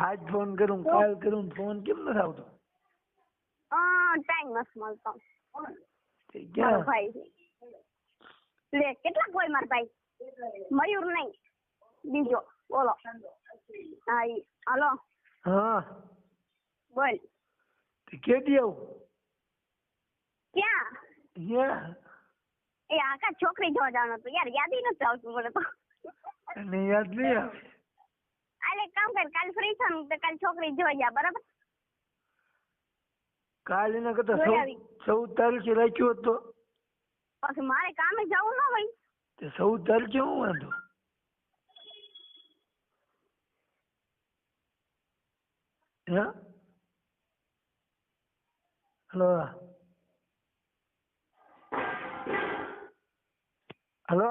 આજ ફોન કરું કાલ કરું ફોન કેમ નથી આવતો ટાઈમ નથી મળતો ક્યાં ભાઈ છે લે કેટલાક હોય મારા ભાઈ મયુર નહીં બીજો બોલો હા હલો હા બોલ કેદી આવું ક્યાં અહીંયા એ આખા છોકરી જોવા જવાનું હતું યાર યાદ નથી આવતું મને તો યાદ નહીં આવે આલે કામ કર કાલ ફ્રી છું તો કાલ છોકરી જોવા જા બરાબર? કાલ એના કરતા જોઈ ચૌદ તારીખે રાખ્યો હતો પછી મારે કામે જવું ન હોય. તે ચૌદ તારીખે હું વાંધો? હે? હલો? હલો?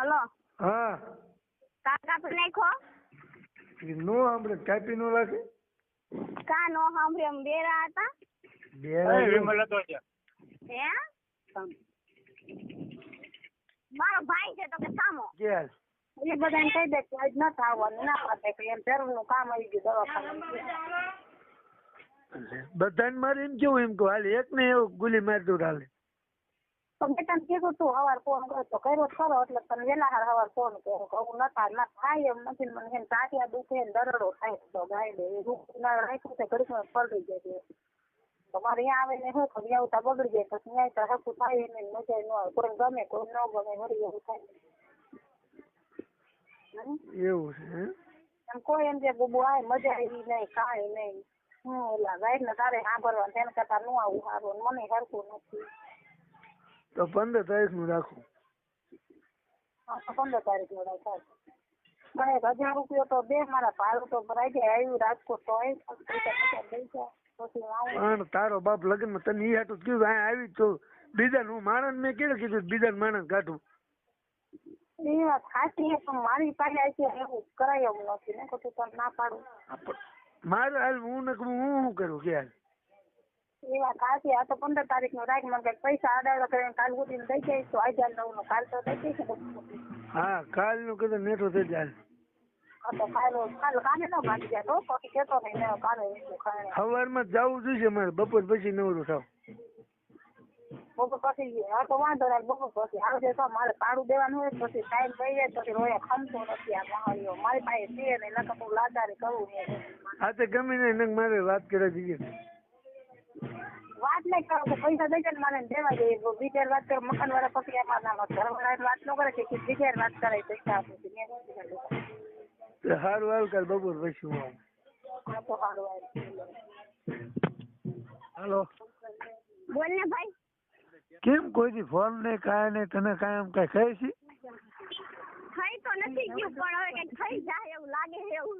હલો. હા. કાકા તો નાખો એ નો સાંભળે કાપી નો રાખે? કા નો સાંભળે એમ બેરા હતા? બે હે? મારો ભાઈ છે તો કે સામો. ક્યાં એ બધાને કહી દે કે આજ ન થવાનું ના પાડે કે એમ જરૂરનું કામ આવી ગયું દવાખાને. બધાને મારે એમ કેવું એમ કહું હાલ એક ને એવું ગુલી મારતું દઉં હાલે તો મેં તને કીધું તું હવાર ફોન કર્યો તો કર્યો ખરો એટલે તને વેલા હાર હવાર ફોન કર્યો. કે હું નતા ના થાય એમ નથી મને એમ તાટિયા દુખે ને દરડો થાય તો ગાય એ રૂપ ના રાખ્યું છે ઘડીક પલટી જાય છે. તમારે અહીંયા આવે ને શું ખબર આવતા બગડી જાય. પછી અહીંયા તો હકું થાય એને મજા ન આવે. કોઈ ગમે કોઈ ન ગમે વળી એવું થાય? એવું છે એમ કોઈ એમ જે બબુ આવે મજા આવી નહીં કાંઈ નહીં. હું ઓલા ગાઈડ ને તારે સાંભળવા તેના કરતા નું આવું સારું મને હરખું નથી. તો પંદર તારીખનું રાખું. પંદર તારીખનું રાખ્યો પણ એક હજાર રૂપિયા તો બે મારા ભાડું તો ભરાઈ જાય આવ્યું રાજકોટ તો આવી. આવું તારો બાપ લગ્નમાં તને ઈ હાટું જ કીધું અહીંયા આવી તો. બીજા હું માણસ મેં કેવું કીધું બીજા માણસ કાઢું એ વાત સાચી પણ મારી પાસે છે એવું કરાય એવું નથી. ને ખોટું તને ના પાડું. મારું મારે હાલ હું ને હું શું કરું કે હાલ? એ વાત સાચી આ તો પંદર તારીખનું રાખ મને પૈસા આડાવડા કરીને કાલ સુધી દઈ જાય તો હજાર નવ નો કાલ તો દઈ જઈશ હા કાલનું કદાચ નેઠો થઈ જાય નહીં જવું મારે બપોર પછી નવરું થાવ. બપોર પછી આ તો વાંધો નહીં બપોર પછી. આવજે તો મારે ભાડું દેવાનું હોય પછી ટાઈમ થઈ જાય પછી રોયા ખમતો નથી આ મારી પાસે છે ને નકર હું લાચારી કરું આ તો ગમે ને મારે વાત કરે જઈએ. નહીં કરો પૈસા દઈ જાય ને મારે દેવા જોઈએ બીજા વાત કરે મકાન વાળા પછી એમાં ના ઘર વાળા વાત ન કરે કે બીજા વાત કરે પૈસા આપું સારું હાલ કાલ બપોર પછી હું. હાલો. બોલ ને ભાઈ. કેમ કોઈ દી ફોન નહીં કાય નહીં તને કાય એમ કઈ કહે છે? થઈ તો નથી ગયું પણ હવે કઈ થઈ જાય એવું લાગે એવું.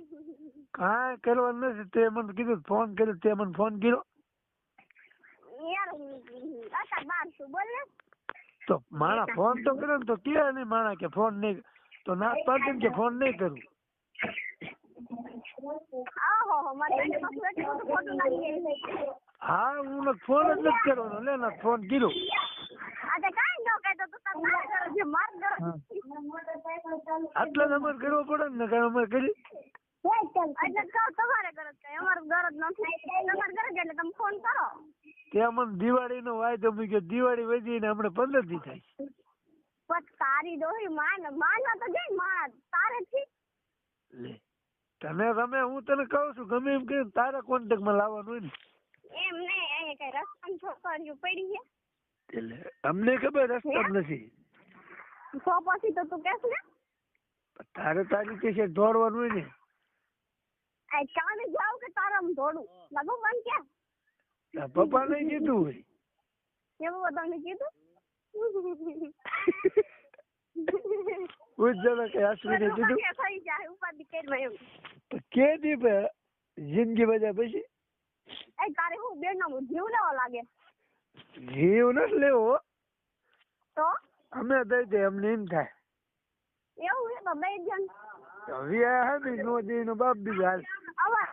કાંઈ કરવાનું નથી. તે મને કીધું ફોન કર્યો તે મને ફોન કર્યો યાર હતા બાર છું બોલ ને તો માણા ફોન તો કર્યો તો કે નહીં માણા કે ફોન નહીં તો ના પાડી કે ફોન નહીં કરું. હો હા ફોન જ નથી કરવાનો. લે ના ફોન કર્યો આટલા નંબર કરવો પડે ને કાંઈ અમે કરી એટલે કહું તમારે ગરજ કઈ. અમારું ગરજ નથી. તમારે ગરજ એટલે તમે ફોન કરો. ત્યાં મને દિવાળીનો વાયદો મૂક્યો. દિવાળી વધી ને હમણાં પંદર દી થાય પણ તારી ડોહી માન માનવા તો જઈ માં તારે થી લે તને ગમે હું તને કહું છું ગમે એમ કે તારા કોન્ટેક્ટમાં લાવવાનું હોય ને. એમ નહીં અહીંયા કઈ રસ્તા છોકરીઓ પડી છે? એટલે અમને ખબર રસ્તા નથી. તો પછી તો તું કેસ ને. તારે તારી કે છે દોડવાનું હોય ને. આ ચાલે જાવ કે તારામાં દોડું લગો બંધ ક્યાં? તારા પપ્પા ને કીધું હોય. એવું બધાને કીધું? જરા કે અશ્વિને કીધું? થઈ જાય ઉપાધિ કરી તો કે દી પે- જિંદગી બજા પછી? એ તારે હું બેન નો જીવ લેવો લાગે? જીવ નથી લેવો. તો? અમે દઈ દે અમને એમ થાય. એવું તો બે જણ હવે હે ને દે બાપ હાલ. આવા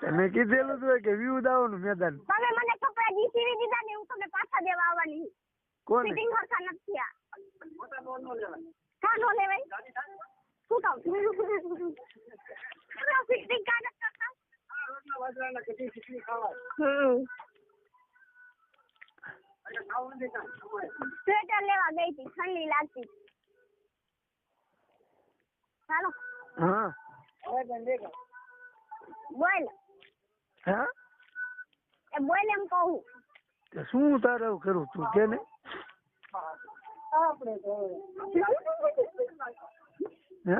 તમે કીધેલું તું કે વ્યૂ દાવાનું મેદાન. તમે મને કપડા જી સીવી દીધા ને હું તમને પાછા દેવા આવવાની. કોણ ફિટિંગ હરખા નથી આ કા નો લેવાય? શું કહું ફિટિંગ કા નથી કરતા? સ્વેટર લેવા ગઈ હતી ઠંડી લાગતી. ચાલો હા. બોલ. હા? એ બોલ એમ કહું. કે શું તારે કરું? તું કે ને? આપણે તો હે?